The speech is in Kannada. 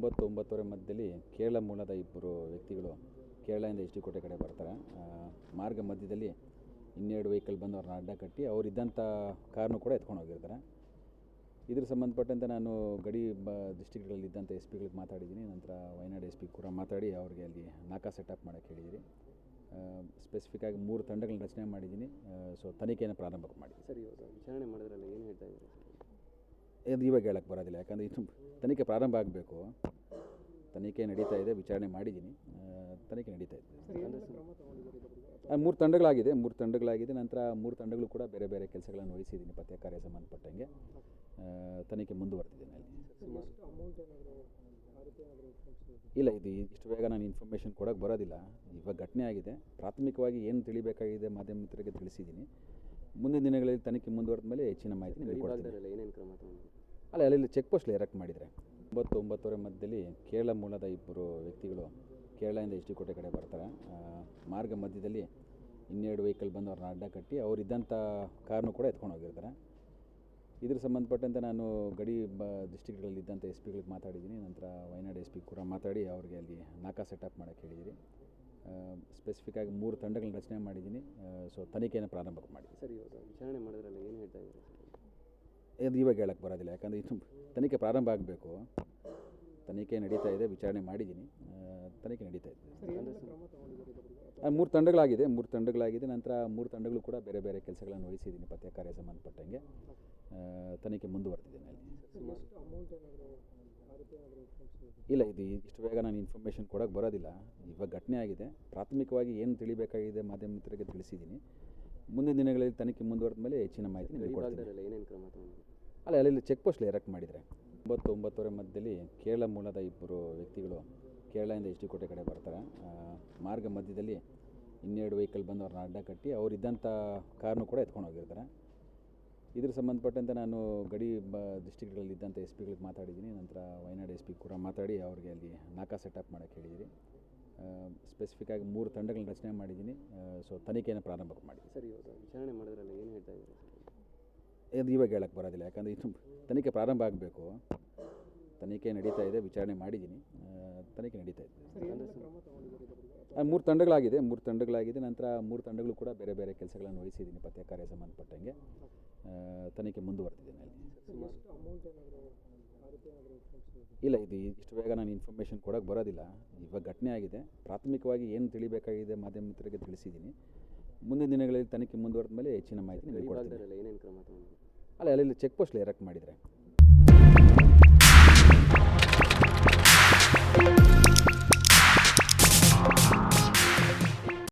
ಒಂಬತ್ತು ಒಂಬತ್ತುವರೆ ಮಧ್ಯದಲ್ಲಿ ಕೇರಳ ಮೂಲದ ಇಬ್ಬರು ವ್ಯಕ್ತಿಗಳು ಕೇರಳದಿಂದ ಎಚ್ ಡಿ ಕೋಟೆ ಕಡೆ ಬರ್ತಾರೆ. ಮಾರ್ಗ ಮಧ್ಯದಲ್ಲಿ ಇನ್ನೆರಡು ವೆಹಿಕಲ್ ಬಂದು ಅವ್ರನ್ನ ಅಡ್ಡ ಕಟ್ಟಿ ಅವರಿದ್ದಂಥ ಕಾರ್ನು ಕೂಡ ಎತ್ಕೊಂಡು ಹೋಗಿರ್ತಾರೆ. ಇದ್ರ ಸಂಬಂಧಪಟ್ಟಂತೆ ನಾನು ಗಡಿ ಬ ಡಿಸ್ಟಿಕ್ಗಳಲ್ಲಿ ಇದ್ದಂಥ ಎಸ್ ಪಿಗಳಿಗೆ ಮಾತಾಡಿದ್ದೀನಿ. ನಂತರ ವಯನಾಡು ಎಸ್ ಪಿ ಕೂಡ ಮಾತಾಡಿ ಅವ್ರಿಗೆ ಅಲ್ಲಿ ನಾಕಾ ಸೆಟಪ್ ಮಾಡೋಕ್ಕೆ ಸ್ಪೆಸಿಫಿಕ್ ಆಗಿ ಮೂರು ತಂಡಗಳನ್ನ ರಚನೆ ಮಾಡಿದ್ದೀನಿ. ಸೊ ತನಿಖೆಯನ್ನು ಪ್ರಾರಂಭ ಮಾಡಿದ್ದೀನಿ. ಸರ್ ವಿಚಾರಣೆ ಮಾಡಿದ್ರಲ್ಲ ಏನು ಹೇಳ್ತಾ ಇದ್ದಾರೆ ಇದು ಇವಾಗ ಹೇಳಕ್ಕೆ ಬರೋದಿಲ್ಲ. ಯಾಕಂದರೆ ಇನ್ನು ತನಿಖೆ ಪ್ರಾರಂಭ ಆಗಬೇಕು. ತನಿಖೆ ನಡೀತಾ ಇದೆ ವಿಚಾರಣೆ ಮಾಡಿದ್ದೀನಿ. ತನಿಖೆ ನಡೀತಾ ಇದೆ. ಮೂರು ತಂಡಗಳಾಗಿದೆ ಮೂರು ತಂಡಗಳಾಗಿದೆ ನಂತರ ಮೂರು ತಂಡಗಳು ಕೂಡ ಬೇರೆ ಬೇರೆ ಕೆಲಸಗಳನ್ನು ವಹಿಸಿದ್ದೀನಿ ಪತ್ತೆ ಕಾರ್ಯ ಸಂಬಂಧಪಟ್ಟಂಗೆ. ತನಿಖೆ ಮುಂದುವರೆದಿದೆ ಇಲ್ಲ ಇದು ಇಷ್ಟು ಬೇಗ ನಾನು ಇನ್ಫಾರ್ಮೇಷನ್ ಕೊಡೋಕ್ಕೆ ಬರೋದಿಲ್ಲ. ಇವಾಗ ಘಟನೆ ಆಗಿದೆ. ಪ್ರಾಥಮಿಕವಾಗಿ ಏನು ತಿಳಿಬೇಕಾಗಿದೆ ಮಾಧ್ಯಮ ಮಿತ್ರರಿಗೆ ತಿಳಿಸಿದ್ದೀನಿ. ಮುಂದಿನ ದಿನಗಳಲ್ಲಿ ತನಿಖೆ ಮುಂದುವರೆದ ಮೇಲೆ ಹೆಚ್ಚಿನ ಮಾಹಿತಿ ಅಲ್ಲ ಅಲ್ಲಿ ಚೆಕ್ ಪೋಸ್ಟ್ ಎರಕ್ಟ್ ಮಾಡಿದರೆ. ಒಂಬತ್ತು ಒಂಬತ್ತುವರೆ ಮಧ್ಯದಲ್ಲಿ ಕೇರಳ ಮೂಲದ ಇಬ್ಬರು ವ್ಯಕ್ತಿಗಳು ಕೇರಳದಿಂದ ಎಚ್ ಡಿ ಕೋಟೆ ಕಡೆ ಬರ್ತಾರೆ. ಮಾರ್ಗ ಮಧ್ಯದಲ್ಲಿ ಇನ್ನೆರಡು ವೆಹಿಕಲ್ ಬಂದು ಅವ್ರನ್ನ ಅಡ್ಡ ಕಟ್ಟಿ ಅವರಿದ್ದಂಥ ಕಾರನ್ನು ಕೂಡ ಎತ್ಕೊಂಡು ಹೋಗಿರ್ತಾರೆ. ಇದ್ರ ಸಂಬಂಧಪಟ್ಟಂತೆ ನಾನು ಗಡಿ ಬ ಡಿಸ್ಟಿಕ್ಗಳಲ್ಲಿ ಇದ್ದಂಥ ಎಸ್ ಪಿಗಳಿಗೆ ಮಾತಾಡಿದ್ದೀನಿ. ನಂತರ ವಯನಾಡ್ ಎಸ್ ಪಿ ಕೂಡ ಮಾತಾಡಿ ಅವ್ರಿಗೆ ಅಲ್ಲಿ ನಾಕಾ ಸೆಟಪ್ ಮಾಡೋಕ್ಕೆ ಹೇಳಿದ್ದೀನಿ ಸ್ಪೆಸಿಫಿಕ್ಕಾಗಿ ಮೂರು ತಂಡಗಳನ್ನ ರಚನೆ ಮಾಡಿದ್ದೀನಿ. ಸೊ ತನಿಖೆಯನ್ನು ಪ್ರಾರಂಭ ಮಾಡಿದ್ದೀನಿ. ಸರ್, ಇವಾಗ ವಿಚಾರಣೆ ಮಾಡಿದ್ರಲ್ಲ, ಏನು ಹೇಳ್ತಾ ಇದ್ದಾರೆ? ಇದು ಇವಾಗ ಹೇಳಕ್ಕೆ ಬರೋದಿಲ್ಲ. ಯಾಕಂದರೆ ಇದು ತನಿಖೆ ಪ್ರಾರಂಭ ಆಗಬೇಕು. ತನಿಖೆ ನಡೀತಾ ಇದೆ, ವಿಚಾರಣೆ ಮಾಡಿದ್ದೀನಿ. ತನಿಖೆ ನಡೀತಾ ಇದೆ. ಮೂರು ತಂಡಗಳಾಗಿದೆ ಮೂರು ತಂಡಗಳಾಗಿದೆ. ನಂತರ ಮೂರು ತಂಡಗಳು ಕೂಡ ಬೇರೆ ಬೇರೆ ಕೆಲಸಗಳನ್ನು ವಹಿಸಿದ್ದೀನಿ, ಪತ್ತೆ ಕಾರ್ಯ ಸಂಬಂಧಪಟ್ಟಂಗೆ. ತನಿಖೆ ಮುಂದುವರೆದಿದ್ದೇನೆ ಇಲ್ಲ, ಇದು ಇಷ್ಟು ಬೇಗ ನಾನು ಇನ್ಫಾರ್ಮೇಷನ್ ಕೊಡೋಕ್ಕೆ ಬರೋದಿಲ್ಲ. ಇವಾಗ ಘಟನೆ ಆಗಿದೆ. ಪ್ರಾಥಮಿಕವಾಗಿ ಏನು ತಿಳಿಬೇಕಾಗಿದೆ ಮಾಧ್ಯಮ ಮಿತ್ರರಿಗೆ ತಿಳಿಸಿದ್ದೀನಿ. ಮುಂದಿನ ದಿನಗಳಲ್ಲಿ ತನಿಖೆ ಮುಂದುವರೆದ ಮೇಲೆ ಹೆಚ್ಚಿನ ಮಾಹಿತಿ ಏನೇನು ಕ್ರಮ ಅಲ್ಲ, ಅಲ್ಲಿ ಚೆಕ್ ಪೋಸ್ಟ್ ಎರಕ್ಟ್ ಮಾಡಿದರೆ. ಒಂಬತ್ತು ಒಂಬತ್ತುವರೆ ಮಧ್ಯದಲ್ಲಿ ಕೇರಳ ಮೂಲದ ಇಬ್ಬರು ವ್ಯಕ್ತಿಗಳು ಕೇರಳದಿಂದ ಎಚ್ ಕೋಟೆ ಕಡೆ ಬರ್ತಾರೆ. ಮಾರ್ಗ ಮಧ್ಯದಲ್ಲಿ ಇನ್ನೆರಡು ವೆಹಿಕಲ್ ಬಂದು ಅವ್ರನ್ನ ಅಡ್ಡ ಕಟ್ಟಿ ಅವರಿದ್ದಂಥ ಕಾರ್ನು ಕೂಡ ಎತ್ಕೊಂಡು ಹೋಗಿರ್ತಾರೆ. ಇದ್ರ ಸಂಬಂಧಪಟ್ಟಂತೆ ನಾನು ಗಡಿ ಬ ಡಿಸ್ಟಿಕ್ಗಳಲ್ಲಿ ಇದ್ದಂಥ ಎಸ್ ಪಿಗಳಿಗೆ ಮಾತಾಡಿದ್ದೀನಿ. ನಂತರ ವಯನಾಡು ಎಸ್ ಪಿ ಕೂಡ ಮಾತಾಡಿ ಅವ್ರಿಗೆ ಅಲ್ಲಿ ನಾಕಾ ಸೆಟಪ್ ಮಾಡೋಕ್ಕೆ ಸ್ಪೆಸಿಫಿಕ್ ಆಗಿ ಮೂರು ತಂಡಗಳನ್ನ ರಚನೆ ಮಾಡಿದ್ದೀನಿ. ಸೊ ತನಿಖೆಯನ್ನು ಪ್ರಾರಂಭ ಮಾಡಿದ್ದೀನಿ. ಸರ್ ಇವಾಗ ವಿಚಾರಣೆ ಮಾಡಿದ್ರಲ್ಲ ಏನು ಹೇಳ್ತಾ ಇದ್ದಾರೆ? ಇದು ಇವಾಗ ಹೇಳಕ್ಕೆ ಬರೋದಿಲ್ಲ. ಯಾಕಂದರೆ ಇನ್ನು ತನಿಖೆ ಪ್ರಾರಂಭ ಆಗಬೇಕು. ತನಿಖೆ ನಡೀತಾ ಇದೆ ವಿಚಾರಣೆ ಮಾಡಿದ್ದೀನಿ. ತನಿಖೆ ನಡೀತಾ ಇದೆ. ಮೂರು ತಂಡಗಳಾಗಿದೆ ಮೂರು ತಂಡಗಳಾಗಿದೆ. ನಂತರ ಮೂರು ತಂಡಗಳು ಕೂಡ ಬೇರೆ ಬೇರೆ ಕೆಲಸಗಳನ್ನು ವಹಿಸಿದ್ದೀನಿ ಪತ್ತೆ ಕಾರ್ಯ ಸಂಬಂಧಪಟ್ಟಂಗೆ ತನಿಖೆ ಮುಂದುವರೆದಿದ್ದೇನೆ ಅಲ್ಲಿ. ಇಲ್ಲ ಇದು ಇಷ್ಟು ಬೇಗ ನಾನು ಇನ್ಫಾರ್ಮೇಷನ್ ಕೊಡೋಕ್ಕೆ ಬರೋದಿಲ್ಲ. ಇವಾಗ ಘಟನೆ ಆಗಿದೆ. ಪ್ರಾಥಮಿಕವಾಗಿ ಏನು ತಿಳಿಬೇಕಾಗಿದೆ ಮಾಧ್ಯಮ ಮಿತ್ರರಿಗೆ ತಿಳಿಸಿದ್ದೀನಿ. ಮುಂದಿನ ದಿನಗಳಲ್ಲಿ ತನಿಖೆ ಮುಂದುವರೆದ ಮೇಲೆ ಹೆಚ್ಚಿನ ಮಾಹಿತಿ ನಿಮಗೆ ಕೊಡ್ತೀನಿ. ಏನೇನು ಕ್ರಮ ತಗೊಂಡು ಅಲ್ಲ ಅಲ್ಲಿ ಚೆಕ್ ಪೋಸ್ಟ್ ಎರಕ್ಟ್ ಮಾಡಿದರೆ.